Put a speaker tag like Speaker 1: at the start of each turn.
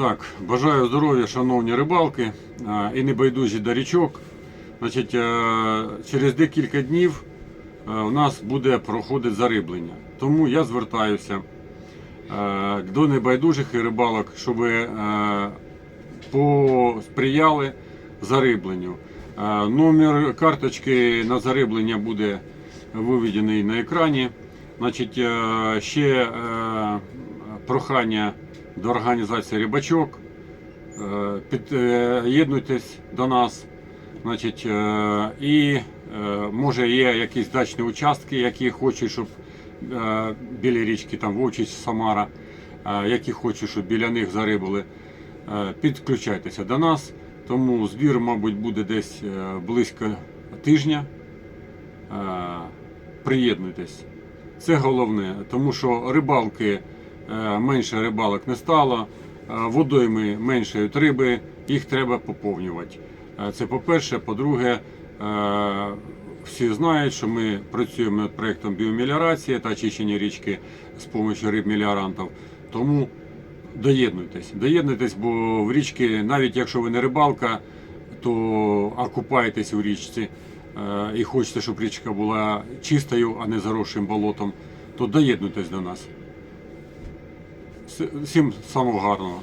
Speaker 1: Так, бажаю здоров'я, шановні рибалки а, і небайдужі до річок. Значить, е, через декілька днів е, у нас буде проходити зариблення. Тому я звертаюся е, до небайдужих і рибалок, щоб е, посприяли зарибленню. Е, Номер карточки на зариблення буде виведений на екрані. Значить, е, ще е, прохання до організації рибачок. Е, Під'єднуйтесь до нас. Значить, е, і е, може є якісь дачні участки, які хочуть, щоб е, біля річки там Вовчич, Самара, е, які хочуть, щоб біля них зарибали. Е, Підключайтеся до нас. Тому збір, мабуть, буде десь е, близько тижня. Е, Приєднуйтесь. Це головне, тому що рибалки е, менше рибалок не стало, е, водойми меншають риби, їх треба поповнювати. Е, Це по-перше. По-друге, е, всі знають, що ми працюємо над проєктом біомеліорації та очищення річки з допомогою риб-меліорантів. Тому доєднуйтесь. Доєднуйтесь, бо в річки, навіть якщо ви не рибалка, то окупаєтесь у річці е, і хочете, щоб річка була чистою, а не заросшим болотом, то доєднуйтесь до нас. Всі- Всім самого гарного.